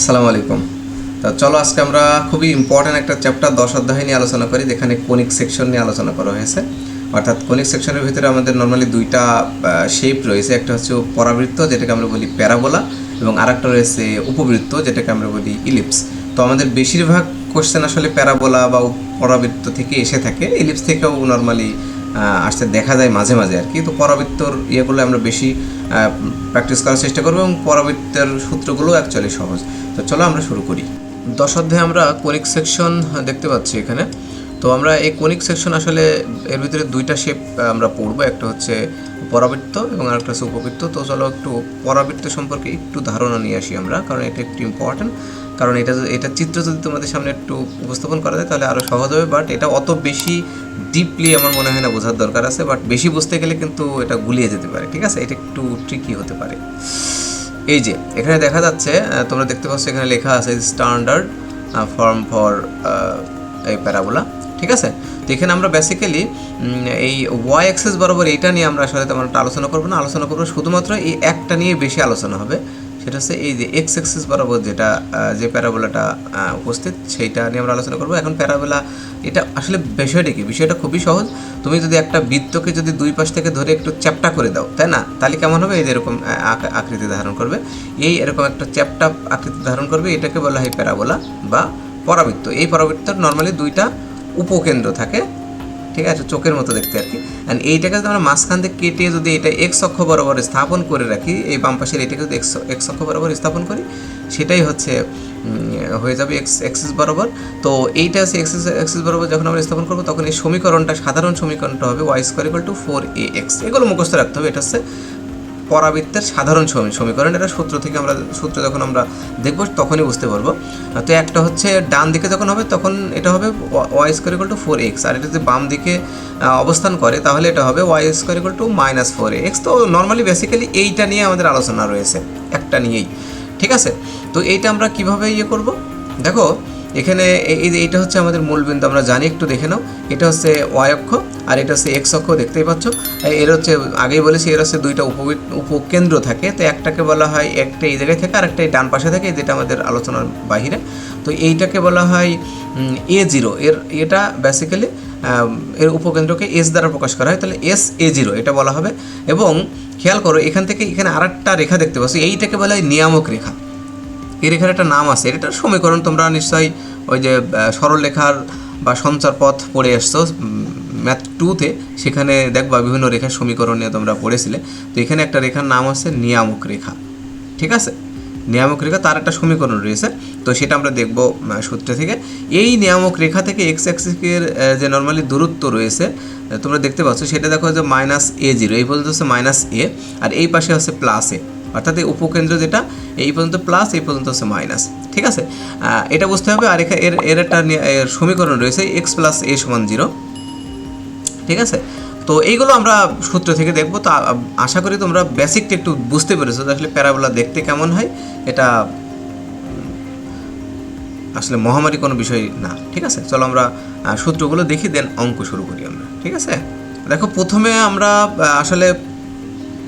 আসসালামু আলাইকুম। তা চলো আজকে আমরা খুবই ইম্পর্ট্যান্ট একটা চ্যাপ্টার দশ অধ্যায় নিয়ে আলোচনা করি, যেখানে কোনিক সেকশন নিয়ে আলোচনা করা হয়েছে। অর্থাৎ কোনিক সেকশনের ভিতরে আমাদের নর্মালি দুইটা শেপ রয়েছে। একটা হচ্ছে পরাবৃত্ত, যেটাকে আমরা বলি প্যারাবোলা, এবং আরেকটা রয়েছে উপবৃত্ত, যেটাকে আমরা বলি ইলিপস তো আমাদের বেশিরভাগ কোশ্চেন আসলে প্যারাবোলা বা পরাবৃত্ত থেকে এসে থাকে। ইলিপস থেকেও নর্মালি আসতে দেখা যায় মাঝে মাঝে আর কি। তো পরাবৃত্তর ইয়েগুলো আমরা বেশি প্র্যাকটিস করার চেষ্টা করব এবং পরাবৃত্তের সূত্রগুলো অ্যাকচুয়ালি সহজ। তো চলো আমরা শুরু করি। দশ অধ্যায়ে আমরা কোনিক সেকশন দেখতে পাচ্ছি এখানে। তো আমরা এই কোনিক সেকশন আসলে এর ভিতরে দুইটা শেপ আমরা পড়ব। একটা হচ্ছে পরাবৃত্ত এবং আরেকটা হচ্ছে উপবৃত্ত। তো চলো একটু পরাবৃত্ত সম্পর্কে একটু ধারণা নিয়ে আসি আমরা, কারণ এটা একটু ইম্পর্ট্যান্ট কারণ এটা এটা চিত্র যদি তোমাদের সামনে একটু উপস্থাপন করা যায়, তাহলে আরও সহজ হবে। বাট এটা অত বেশি ডিপলি আমার মনে হয় না বোঝার দরকার আছে। বাট বেশি বুঝতে গেলে কিন্তু এটা গুলিয়ে যেতে পারে, ঠিক আছে? এটা একটু ট্রিকি হতে পারে। এই যে, এখানে দেখা যাচ্ছে তোমরা দেখতে পাচ্ছ এখানে লেখা আছে স্ট্যান্ডার্ড ফর্ম ফর এই প্যারাবোলা ঠিক আছে? তো এখানে আমরা বেসিক্যালি এই ওয়াই অ্যাক্সেস বরাবর এইটা নিয়ে আমরা আসলে তেমন আলোচনা করব না। আলোচনা করব শুধুমাত্র এই একটা নিয়ে বেশি আলোচনা হবে। সেটা হচ্ছে এই যে এক্স অ্যাক্সেস বরাবর যেটা যে প্যারাবোলাটা উপস্থিত, সেইটা নিয়ে আমরা আলোচনা করব। এখন প্যারাবোলা, এটা আসলে বিষয়টা কি? বিষয়টা খুবই সহজ। তুমি যদি একটা বৃত্তকে যদি দুই পাশ থেকে ধরে একটু চ্যাপটা করে দাও, তাই না? তাহলে কেমন হবে? এই যে এরকম আকৃতি ধারণ করবে। এই এরকম একটা চ্যাপটা আকৃতি ধারণ করবে, এটাকে বলা হয় প্যারাবোলা বা পরাবৃত্ত। এই পরাবৃত্তর নর্মালি দুইটা উপকেন্দ্র থাকে। ঠিক আছে, চোখের মতো দেখতে আর কি। অ্যান্ড এইটাকে যদি আমরা মাঝখান থেকে কেটে যদি এটা এক্স অক্ষ বরাবর স্থাপন করে রাখি, এই বাম পাশের এটাকে যদি এক্স এক্স অক্ষ বরাবর স্থাপন করি, সেটাই হচ্ছে হয়ে যাবে এক্স এক্সিস বরাবর। তো এইটা আছে এক্সিস এক্সিস বরাবর যখন আমরা স্থাপন করব, তখন এই সমীকরণটা, সাধারণ সমীকরণটা হবে y square equal to four a x এগুলো মুখস্থ রাখতে হবে, এটা হচ্ছে পরাবৃত্তের সাধারণ সমী- সমীকরণ। এটা সূত্র থেকে আমরা, সূত্র যখন আমরা দেখব, তখনই বুঝতে পারব। তো একটা হচ্ছে ডান দিকে যখন হবে, তখন এটা হবে y square equal to four x. আর এটা যদি বাম দিকে অবস্থান করে, তাহলে এটা হবে y square equal to minus four x. তো নর্মালি বেসিক্যালি এইটা নিয়ে আমাদের আলোচনা রয়েছে, একটা নিয়েই। ঠিক আছে? তো এইটা আমরা কীভাবে ইয়ে করব? দেখো এখানে এই- এই- এইটা হচ্ছে আমাদের মূল বিন্দু, আমরা জানি, একটু দেখে নাও। এটা হচ্ছে ওয়াই অক্ষ, আর এটা হচ্ছে এক্স অক্ষ, দেখতেই পাচ্ছ। এর হচ্ছে, আগেই বলেছি, এর হচ্ছে দুইটা উপবৃ- উপকেন্দ্র থাকে। তো একটাকে বলা হয় একটা এই জায়গায় থাকে আর একটা ডান পাশে থাকে যেটা আমাদের আলোচনার বাহিরে। তো এইটাকে বলা হয় এ জিরো এর এটা বেসিক্যালি এর উপকেন্দ্রকে এস দ্বারা প্রকাশ করা হয়। তাহলে এস এ জিরো এটা বলা হবে। এবং খেয়াল করো, এখান থেকে এখানে আরেকটা রেখা দেখতে পাচ্ছ। এইটাকে বলা হয় নিয়ামক রেখা। এই রেখার একটা নাম আছে। এটা সমীকরণ তোমরা নিশ্চয়ই ওই যে আহ, সরল লেখার বা সঞ্চার পথ পড়ে এসছো ম্যাথ টুতে সেখানে দেখবা বিভিন্ন রেখার সমীকরণ নিয়ে তোমরা পড়েছিলে। তো এখানে একটা রেখার নাম আছে নিয়ামক রেখা। ঠিক আছে? নিয়ামক রেখা তার একটা সমীকরণ রয়েছে। তো সেটা আমরা দেখব সূত্র থেকে। এই নিয়ামক রেখা থেকে এক্স অ্যাক্সিসের যে নর্মালি দূরত্ব রয়েছে তোমরা দেখতে পাচ্ছ সেটা দেখো যে মাইনাস এ জিরো এই পর্যন্ত হচ্ছে মাইনাস এ আর এই পাশে হচ্ছে প্লাস এ অর্থাৎ এই উপকেন্দ্র যেটা, এই পর্যন্ত প্লাস এই পর্যন্ত হচ্ছে মাইনাস ঠিক আছে? এটা বুঝতে হবে, আর এখা- এর এর একটা সমীকরণ রয়েছে এক্স প্লাস এ সমান জিরো ঠিক আছে? তো এইগুলো আমরা সূত্র থেকে দেখব, তো আশা করি তোমরা বেসিকটা একটু বুঝতে পেরেছ আসলে প্যারাবোলা দেখতে কেমন হয়, এটা আসলে মহামারী কোনো বিষয় না, ঠিক আছে? চলো আমরা সূত্রগুলো দেখি দেন অঙ্ক শুরু করি আমরা, ঠিক আছে? দেখো, প্রথমে আমরা আসলে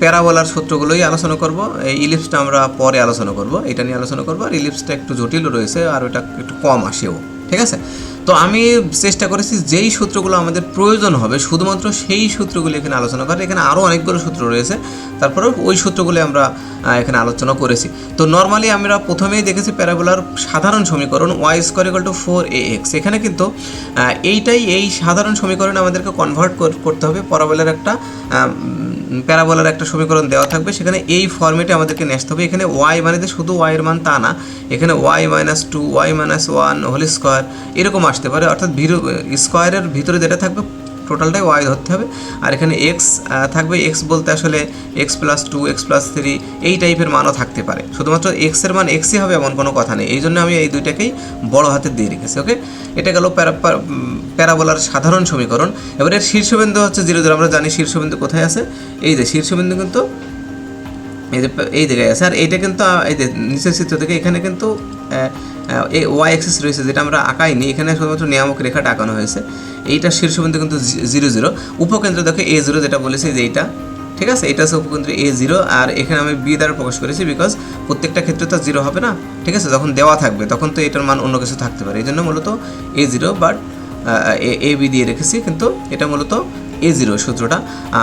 প্যারাবোলার সূত্রগুলোই আলোচনা করব। এই ইলিপসটা আমরা পরে আলোচনা করব। এটা নিয়ে আলোচনা করব। আর ইলিপসটা একটু জটিলও রয়েছে আর ওটা একটু কম আসেও। ঠিক আছে? তো আমি চেষ্টা করেছি যেই সূত্রগুলো আমাদের প্রয়োজন হবে, শুধুমাত্র সেই সূত্রগুলো এখানে আলোচনা করার। এখানে আরও অনেকগুলো সূত্র রয়েছে। তারপরে ওই সূত্রগুলো আমরা এখানে আলোচনা করেছি। তো নর্মালি আমরা প্রথমেই দেখেছি প্যারাবোলার সাধারণ সমীকরণ y square equal to four a x এখানে কিন্তু এইটাই এই সাধারণ সমীকরণ আমাদেরকে কনভার্ট করতে হবে। প্যারাবোলার একটা প্যারাবোলার একটা সমীকরণ দেওয়া থাকবে। সেখানে এই ফর্মেটে আমাদেরকে নিয়ে আসতে হবে। এখানে ওয়াই মানে যে শুধু ওয়াই এর মান তা না, এখানে y minus two y minus one whole square এরকম আসতে পারে। অর্থাৎ স্কোয়ারের ভিতরে যেটা থাকবে টোটালটাই ওয়াই ধরতে হবে। আর এখানে এক্স থাকবে এক্স বলতে আসলে x plus two x plus three এই টাইপের মানও থাকতে পারে। শুধুমাত্র এক্সের মান এক্সই হবে এমন কোনো কথা নেই। এই জন্য আমি এই দুইটাকেই বড় হাতে দিয়ে রেখেছি ওকে এটা গেল প্যারাবোলার সাধারণ সমীকরণ। এবার এর শীর্ষবিন্দু হচ্ছে জিরো জিরো আমরা জানি শীর্ষবিন্দু কোথায় আছে? এই যে শীর্ষবিন্দু কিন্তু এই যে, এই জায়গায় এইটা কিন্তু এই যে, নিচের চিত্র থেকে এখানে কিন্তু এই ওয়াই অ্যাক্সিস রয়েছে, যেটা আমরা আঁকাইনি। এখানে শুধুমাত্র নিয়ামক রেখাটা আঁকানো হয়েছে। এইটা শীর্ষবিন্দু কিন্তু জিরো জিরো। উপকেন্দ্র দেখো এ জিরো যেটা বলেছে যে এইটা। ঠিক আছে? এটা হচ্ছে উপকেন্দ্র এ জিরো, আর এখানে আমি বি দ্বারা প্রকাশ করেছি বিকজ প্রত্যেকটা ক্ষেত্রে তো জিরো হবে না। ঠিক আছে? যখন দেওয়া থাকবে, তখন তো এটার মান অন্য কিছু থাকতে পারে। এই জন্য মূলত a zero but a b দিয়ে রেখেছি, কিন্তু এটা মূলত এ জিরো সূত্রটা।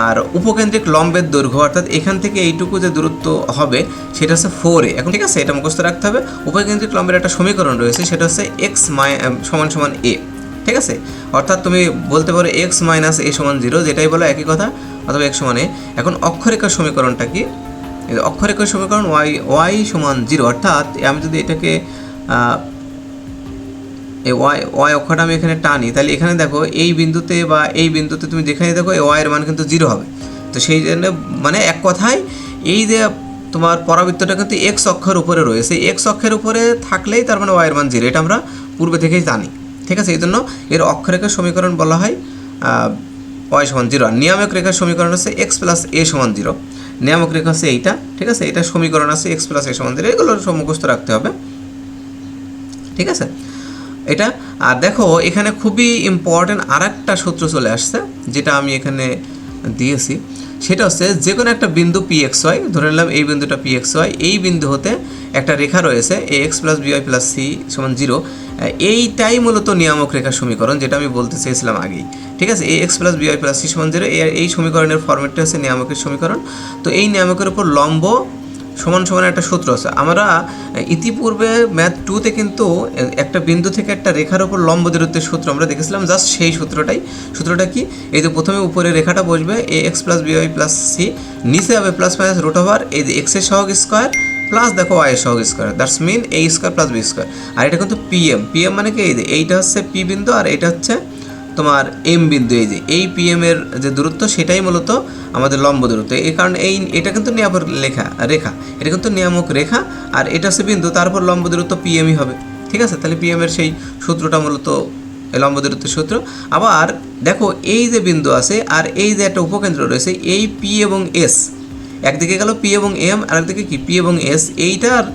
আর উপকেন্দ্রিক লম্বের দৈর্ঘ্য, অর্থাৎ এখান থেকে এইটুকু যে দূরত্ব হবে, সেটা হচ্ছে ফোর এ এখন ঠিক আছে, এটা মুখস্থ রাখতে হবে। উপকেন্দ্রিক লম্বের একটা সমীকরণ রয়েছে, সেটা হচ্ছে এক্স মাই সমান সমান এ ঠিক আছে? অর্থাৎ তুমি বলতে পারো এক্স মাইনাস এ সমান জিরো যেটাই বলো একই কথা, অথবা এক্স সমান এ এখন অক্ষরেখার সমীকরণটা কি? অক্ষরেখার সমীকরণ ওয়াই ওয়াই সমান জিরো অর্থাৎ আমি যদি এটাকে এই ওয়াই ওয়াই অক্ষরটা আমি এখানে টানি। তাহলে এখানে দেখো, এই বিন্দুতে বা এই বিন্দুতে তুমি যেখানে দেখো, এই ওয়াইয়ের মান কিন্তু জিরো হবে। তো সেই জন্য মানে এক কথায়, এই যে তোমার পরাবৃত্তটা কিন্তু এক্স অক্ষর উপরে রয়েছে। এক্স অক্ষের উপরে থাকলেই তার মানে ওয়াইয়ের মান জিরো এটা আমরা পূর্বে থেকেই জানি। ঠিক আছে? এই জন্য এর অক্ষরেখার সমীকরণ বলা হয় ওয়াই সমান জিরো আর নিয়ামক রেখার সমীকরণ হচ্ছে এক্স প্লাস এ সমান জিরো নিয়ামক রেখা হচ্ছে এইটা, ঠিক আছে? এটা সমীকরণ আছে এক্স প্লাস এ সমান জিরো এগুলো মুখস্থ রাখতে হবে। ঠিক আছে? এটা। আর দেখো, এখানে খুবই ইম্পর্টেন্ট আর একটা সূত্র চলে আসছে, যেটা আমি এখানে দিয়েছি। সেটা হচ্ছে যে কোনো একটা বিন্দু পি এক্স ওয়াই ধরে নিলাম এই বিন্দুটা পি এক্স ওয়াই এই বিন্দু হতে একটা রেখা রয়েছে a x plus b y plus c সমান জিরো এইটাই মূলত নিয়ামক রেখার সমীকরণ, যেটা আমি বলতে চেয়েছিলাম আগেই। ঠিক আছে? A x plus b y plus c সমান জিরো এই সমীকরণের ফর্মেটটা হচ্ছে নিয়ামকের সমীকরণ। তো এই নিয়ামকের উপর লম্ব সমান সমান একটা সূত্র আছে। আমরা ইতিপূর্বে ম্যাথ টুতে কিন্তু একটা বিন্দু থেকে একটা রেখার উপর লম্ব দূরত্বের সূত্র আমরা দেখেছিলাম জাস্ট সেই সূত্রটাই। সূত্রটা কি? এই যে প্রথমে উপরে রেখাটা বসবে a x plus b y plus c নিচে হবে প্লাস মাইনাস রুট ওভার এই যে এক্সের সহগ স্কোয়ার প্লাস দেখো ওয়াই সহগ square that's mean a square plus b square আর এটা কিন্তু পিএম পিএম মানে কি? এই এইটা হচ্ছে পি বিন্দু আর এটা হচ্ছে তোমার এম বিন্দু, এই যে এই পিএম এর যে দূরত্ব, সেটাই মূলত আমাদের লম্ব দূরত্ব। এই কারণে এই, এটা কিন্তু নিয়ামক লেখা, রেখা। এটা কিন্তু নিয়ামক রেখা, আর এটা হচ্ছে বিন্দু, তারপর লম্ব দূরত্ব পিএমই হবে। ঠিক আছে? তাহলে পিএম এর সেই সূত্রটা মূলত লম্ব দূরত্বের সূত্র। আবার দেখো, এই যে বিন্দু আছে, আর এই যে একটা উপকেন্দ্র রয়েছে, এই পি এবং এস একদিকে গেল পি এবং এম আর একদিকে কি? পি এবং এস এইটার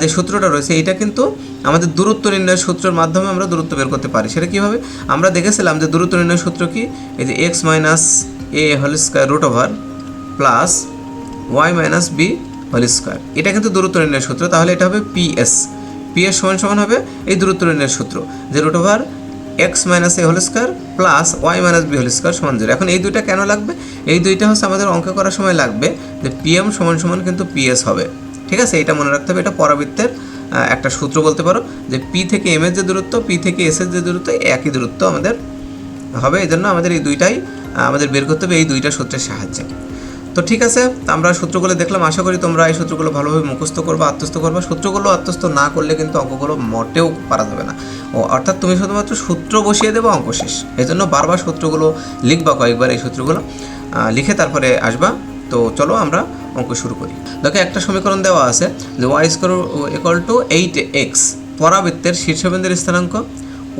যে সূত্রটা রয়েছে এইটা কিন্তু আমাদের দূরত্ব নির্ণয়ের সূত্রের মাধ্যমে আমরা দূরত্ব বের করতে পারি। সেটা কীভাবে? আমরা দেখেছিলাম যে দূরত্ব নির্ণয়ের সূত্র কি? এই যে x minus a whole square root over plus y minus b whole square এটা কিন্তু দূরত্ব নির্ণয়ের সূত্র। তাহলে এটা হবে পিএস পিএস সমান সমান হবে এই দূরত্ব নির্ণয়ের সূত্র, যে root over x minus a whole square plus y minus b whole square সমান জিরো এখন এই দুইটা কেন লাগবে? এই দুইটা হচ্ছে আমাদের অঙ্ক করার সময় লাগবে যে পিএম সমান সমান কিন্তু পিএস হবে। ঠিক আছে? এটা মনে রাখতে হবে, এটা পরাবৃত্তের একটা সূত্র বলতে পারো যে পি থেকে এম এর যে দূরত্ব পি থেকে এস এর যে দূরত্ব একই দূরত্ব আমাদের হবে। এই জন্য আমাদের এই দুইটাই আমাদের বের করতে হবে এই দুইটা সূত্রের সাহায্যে। তো ঠিক আছে, আমরা সূত্রগুলো দেখলাম, আশা করি তোমরা এই সূত্রগুলো ভালোভাবে মুখস্থ করবা, আত্মস্থ করবা। সূত্রগুলো আত্মস্থ না করলে কিন্তু অঙ্কগুলো মোটেও পারা যাবে না। ও, অর্থাৎ তুমি শুধুমাত্র সূত্র বসিয়ে দেবো, অঙ্ক শেষ। এই জন্য বারবার সূত্রগুলো লিখবা কয়েকবার এই সূত্রগুলো লিখে তারপরে আসবা। তো চলো আমরা অঙ্ক শুরু করি। দেখো একটা সমীকরণ দেওয়া আছে যে y square equal to eight x পরাবৃত্তের শীর্ষবিন্দুর স্থানাঙ্ক,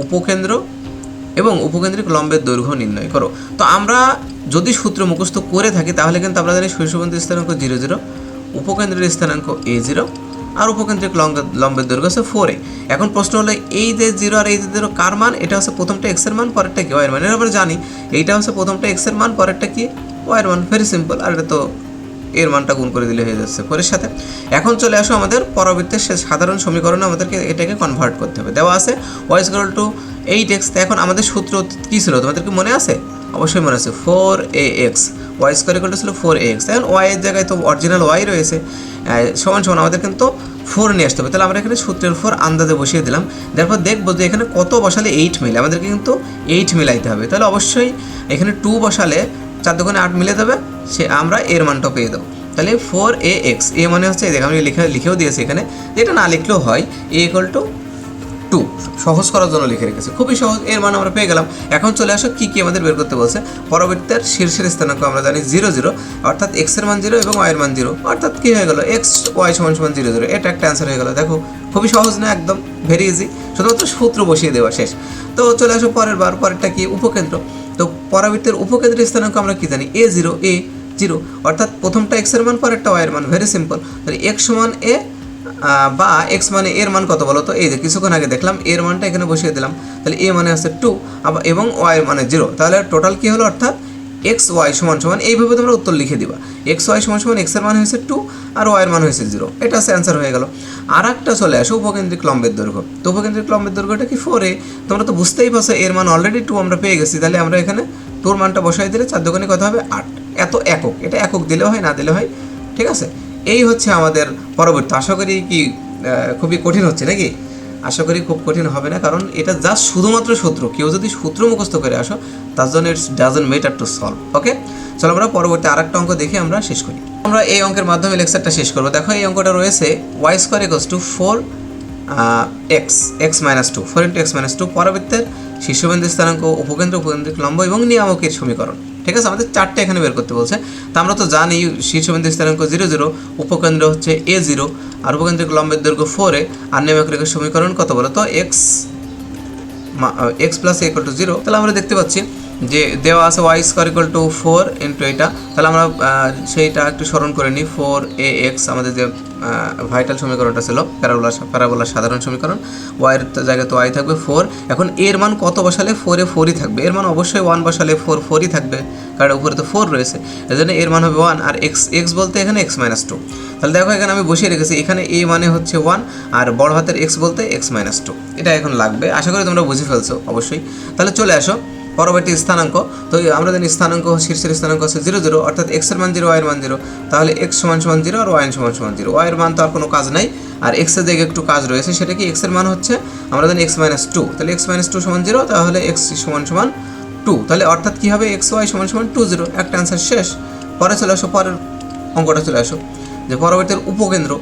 উপকেন্দ্র এবং উপকেন্দ্রিক লম্বের দৈর্ঘ্য নির্ণয় করো। তো আমরা যদি সূত্র মুখস্থ করে থাকি, তাহলে কিন্তু আমরা জানি শীর্ষবিন্দুর স্থানাঙ্ক জিরো জিরো উপকেন্দ্রের স্থানাঙ্ক এ জিরো আর উপকেন্দ্রিক লম্ব লম্বের দৈর্ঘ্য হচ্ছে ফোর এ এখন প্রশ্ন হলো, এই যে জিরো আর এই যে জিরো কার মান? এটা হচ্ছে প্রথমটা এক্সের মান, পরেরটা কি? ওয়াই এর মান। এর আমরা জানি, এইটা হচ্ছে প্রথমটা এক্সের মান, পরেরটা কি? ওয়াই মান। ভেরি সিম্পল আর এটা তো এর মানটা গুণ করে দিলে হয়ে যাচ্ছে ফোরের সাথে। এখন চলে আসো আমাদের পরবর্তী সে সাধারণ সমীকরণে আমাদেরকে এটাকে কনভার্ট করতে হবে। দেওয়া আছে y square to eight x এখন আমাদের সূত্র কী ছিল তোমাদের কি মনে আছে? অবশ্যই মনে আছে। Four a x y square ছিল ফোর এ এক্স এখন ওয়াই এর জায়গায় তো অরিজিনাল ওয়াই রয়েছে। সমান সমান আমাদের কিন্তু ফোর নিয়ে আসতে হবে। তাহলে আমরা এখানে সূত্রের ফোর আন্দাজে বসিয়ে দিলাম। তারপর দেখব যে এখানে কত বসালে এইট মিলে। আমাদেরকে কিন্তু এইট মিলাইতে হবে। তাহলে অবশ্যই এখানে টু বসালে চার দোকানে আট মিলে দেবে সে আমরা এর মানটা পেয়ে দেবো তাহলে ফোর এ এক্স এ মানে হচ্ছে, দেখ আমি লিখে লিখেও দিয়েছি এখানে, যে এটা না লিখলেও হয় এ ইকুয়াল টু টু সহজ করার জন্য লিখে রেখেছে। খুবই সহজ, এর মান আমরা পেয়ে গেলাম। এখন চলে আসো, কী কী আমাদের বের করতে বলছে। পরবর্তীতে শীর্ষের স্থানাঙ্ক আমরা জানি জিরো জিরো অর্থাৎ এক্সের মান জিরো এবং ওয়াই এর মান জিরো অর্থাৎ কী হয়ে গেল? এক্স ওয়াই সমান সমান জিরো জিরো এটা একটা অ্যান্সার হয়ে গেলো। দেখো, খুবই সহজ না, একদম ভেরি ইজি শুধুমাত্র সূত্র বসিয়ে দেওয়া শেষ। তো চলে আসো পরের বার, পরেরটা কি? উপকেন্দ্র। তো পরাবৃত্তের উপকেন্দ্রের স্থানাঙ্ক আমরা কি জানি? এ জিরো এ জিরো অর্থাৎ প্রথমটা এক্সের মান, পরেরটা ওয়াই এর মান। ভেরি সিম্পল তাহলে এক্স সমান এ বা এক্স মানে এর মান কত বলো তো? এই যে কিছুক্ষণ আগে দেখলাম এর মানটা এখানে বসিয়ে দিলাম। তাহলে এ মানে হচ্ছে টু আবার এবং ওয়াই এর মানে জিরো তাহলে টোটাল কি হলো? অর্থাৎ এক্স ওয়াই সমান সমান, এইভাবে তোমরা উত্তর লিখে দিবা। এক্স ওয়াই সমান সমান এক্সের মান হয়েছে টু আর ওয়ের মান হয়েছে জিরো। এটা অ্যান্সার হয়ে গেল। আর একটা চলে আসে উপকেন্দ্রিক লম্বের দৈর্ঘ্য। তো উপকেন্দ্রিক লম্বের দৈর্ঘ্যটা কি ফোর এ? তোমরা তো বুঝতেই পারছ, এর মান অলরেডি টু আমরা পেয়ে গেছি। তাহলে আমরা এখানে টুর মানটা বসাই দিলে চার দোকানে কথা হবে আট। এত একক। এটা একক দিলেও হয়, না দিলে হয়? ঠিক আছে? এই হচ্ছে আমাদের পরবর্তী। আশা করি কি খুবই কঠিন হচ্ছে নাকি? আশা করি খুব কঠিন হবে না, কারণ এটা যা শুধুমাত্র সূত্র কেউ যদি সূত্র মুখস্থ করে আসো, তার জন্য it's doesn't matter to solve okay চলো আমরা পরবর্তী আরেকটা অঙ্ক দেখে আমরা শেষ করি। আমরা এই অঙ্কের মাধ্যমে লেকচারটা শেষ করব। দেখো এই অঙ্কটা রয়েছে y square equals to four x x minus two four into x minus two পরবর্তীর শীর্ষবিন্দু স্থানাঙ্ক, উপকেন্দ্র উপকেন্দ্রিক লম্ব এবং নিয়ামকের সমীকরণ। ঠিক আছে? আমাদের চারটে এখানে বের করতে বলছে। তা আমরা তো জানি শীর্ষবিন্দু স্থানাঙ্ক জিরো জিরো, উপকেন্দ্র হচ্ছে এ জিরো, আর উপকেন্দ্রিক লম্বের দৈর্ঘ্য ফোরে আর নিয়ামক রেখার সমীকরণ কত বলো? তো x x plus equal to zero তাহলে আমরা দেখতে পাচ্ছি যে দেওয়া আছে y square equal to four into এটা, তাহলে আমরা সেইটা একটু স্মরণ করে নিই। ফোর এ এক্স আমাদের যে ভাইটাল সমীকরণটা ছিল প্যারাবোলা প্যারাবোলার সাধারণ সমীকরণ ওয়াইয়ের জায়গায় তো ওয়াই থাকবে ফোর এখন এর মান কত বসালে ফোরে ফোরই থাকবে? এর মান অবশ্যই ওয়ান বসালে ফোর ফোরই থাকবে, কারণ উপরে তো ফোর রয়েছে। এই জন্য এর মান হবে ওয়ান আর এক্স এক্স বলতে এখানে এক্স মাইনাস টু তাহলে দেখো এখানে আমি বসিয়ে রেখেছি, এখানে এ মানে হচ্ছে ওয়ান আর বড় হাতের এক্স বলতে এক্স মাইনাস টু এটা এখন লাগবে, আশা করি তোমরা বুঝে ফেলছো, অবশ্যই। তাহলে চলে আসো। পরবর্তী স্থানাঙ্ক। তো আমরা জানি স্থানাঙ্ক শীর্ষের স্থানাঙ্ক হচ্ছে জিরো জিরো, অর্থাৎ এক্সের মান জিরো ওয়াইয়ের মান জিরো। তাহলে এক্স সমান সমান জিরো আর ওয়াই সমান সমান জিরো। ওয়াইয়ের মান তো আর কোনো কাজ নাই। আর এক্সের দিকে একটু কাজ রয়েছে, সেটা কি? এক্সের মান হচ্ছে, আমরা জানি এক্স মাইনাস টু তাহলে এক্স মাইনাস টু সমান জিরো, তাহলে এক্স সমান সমান টু তাহলে অর্থাৎ কী হবে? এক্স ওয়াই সমান সমান টু জিরো একটা অ্যান্সার শেষ। পরে চলে আসো, পরের অঙ্কটা চলে আসো। যে পরবর্তীর উপকেন্দ্র।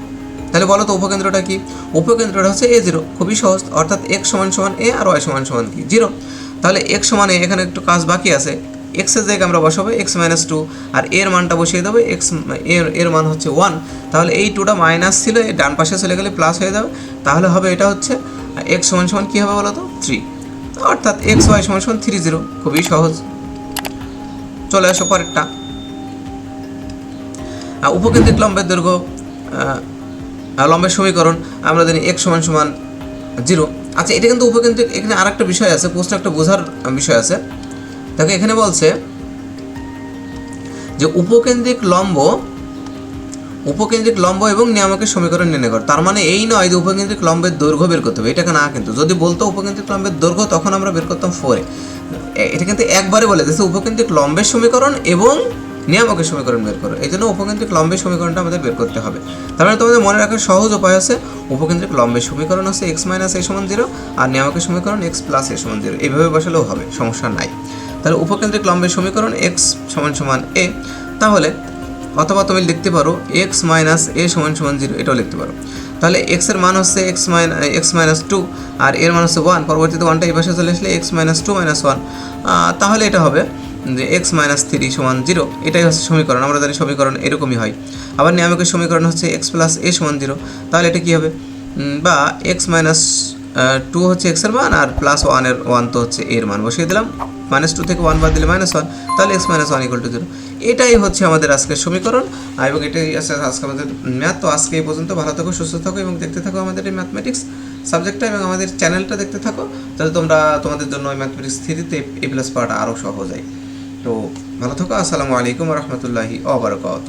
তাহলে বলো তো, উপকেন্দ্রটা কি? উপকেন্দ্রটা হচ্ছে এ জিরো খুবই সহজ। অর্থাৎ এক্স সমান সমান এ আর ওয়াই সমান সমান কি? জিরো তাহলে এক্স সমানে এখানে একটু কাজ বাকি আছে এক্সের জায়গায় আমরা বসাবো এক্স মাইনাস টু আর এর মানটা বসিয়ে দেবো এক্সের এর মান হচ্ছে ওয়ান তাহলে এই টুটা মাইনাস ছিল, এই ডান পাশে চলে গেলে প্লাস হয়ে যাবে, তাহলে হবে এটা হচ্ছে এক্স সমান সমান কী হবে বলো তো থ্রি অর্থাৎ এক্স ওয়াই সমান সমান থ্রি জিরো খুবই সহজ। চলে আসো পরেরটা। উপকেন্দ্রিক লম্বের দৈর্ঘ্য লম্বের সমীকরণ, আমরা জানি এক্স সমান সমান জিরো আচ্ছা এটা কিন্তু উপকেন্দ্রিক, এখানে আর একটা বিষয় আছে, প্রশ্ন একটা বোঝার বিষয় আছে। দেখো, এখানে বলছে যে উপকেন্দ্রিক লম্ব উপকেন্দ্রিক লম্ব এবং নিয়ামকের সমীকরণ নির্ণয় কর। তার মানে এই নয় যে উপকেন্দ্রিক লম্বের দৈর্ঘ্য বের করতে হবে, এটাকে না কিন্তু। যদি বলতো উপকেন্দ্রিক লম্বের দৈর্ঘ্য, তখন আমরা বের করতাম ফোরে এটা কিন্তু একবারে বলে দিচ্ছে উপকেন্দ্রিক লম্বের সমীকরণ এবং নিয়ামকের সমীকরণ বের করো। এই জন্য উপকেন্দ্রিক লম্বের সমীকরণটা আমাদের বের করতে হবে। তার মানে তোমাদের মনে রাখার সহজ উপায় আছে, উপকেন্দ্রিক লম্বের সমীকরণ আছে এক্স মাইনাস এ সমান জিরো আর নিয়ামকের সমীকরণ এক্স প্লাস এ সমান জিরো এইভাবে বসালেও হবে, সমস্যা নাই। তাহলে উপকেন্দ্রিক লম্বের সমীকরণ এক্স সমান সমান এ তাহলে অথবা তুমি লিখতে পারো এক্স মাইনাস এ সমান সমান জিরো এটাও লিখতে পারো। তাহলে এক্সের মান হচ্ছে x minus x minus two আর এর মান হচ্ছে ওয়ান পরবর্তীতে ওয়ানটা এই পাশে চলে আসলে x minus two minus one তাহলে এটা হবে যে এক্স মাইনাস থ্রি সমান জিরো এটাই হচ্ছে সমীকরণ, আমরা জানি সমীকরণ এরকমই হয়। আবার নিয়ামকের সমীকরণ হচ্ছে এক্স প্লাস এ সমান জিরো তাহলে এটা কী হবে? বা এক্স মাইনাস টু হচ্ছে এক্সের মান, আর প্লাস ওয়ানের ওয়ান তো হচ্ছে এর মান। বসিয়ে দিলাম মাইনাস টু থেকে ওয়ান বাদ দিলে মাইনাস ওয়ান তাহলে x minus one equal to zero এটাই হচ্ছে আমাদের আজকের সমীকরণ এবং এটাই আছে আজকে আমাদের ম্যাথ তো আজকে এই পর্যন্ত, ভালো থাকো, সুস্থ থাকো, এবং দেখতে থাকো আমাদের এই ম্যাথমেটিক্স সাবজেক্টটা এবং আমাদের চ্যানেলটা দেখতে থাকো, তাহলে তোমরা তোমাদের জন্য ওই ম্যাথমেটিক্স থ্রিতে এ প্লাস পাওয়াটা আরও সহজ হয়। তো ভালো থাকো। আসসালামু আলাইকুম রহমতুল্লাহি অবরকাত